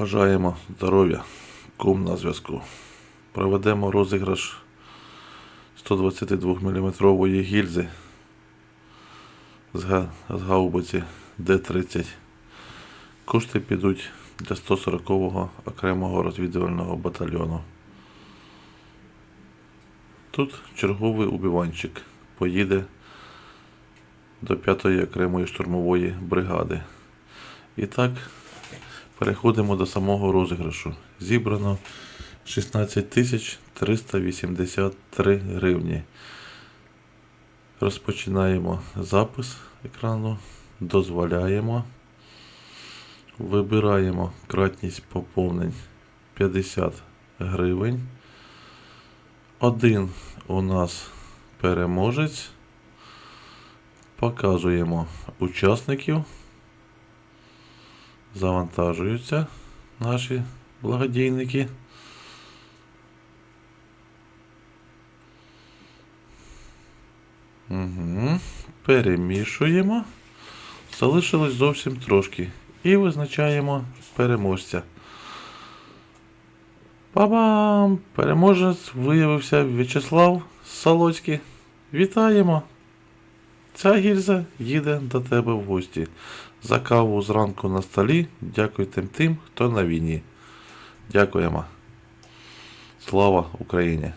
Бажаємо здоров'я, кум на зв'язку. Проведемо розіграш 122 мм гільзи з, гаубиці Д-30. Кошти підуть для 140-го окремого розвідувального батальйону. Тут черговий убиванчик поїде до 5-ї окремої штурмової бригади. І так, переходимо до самого розіграшу. Зібрано 16 383 гривні. Розпочинаємо запис екрану, дозволяємо. Вибираємо кратність поповнень 50 гривень. Один у нас переможець. Показуємо учасників. Завантажуються наші благодійники. Угу. Перемішуємо. Залишилось зовсім трошки. І визначаємо переможця. Па-бам! Переможець виявився В'ячеслав Солоцький. Вітаємо! Ця гільза їде до тебе в гості. За каву зранку на столі. Дякуйте тим, хто на війні. Дякуємо. Слава Україні!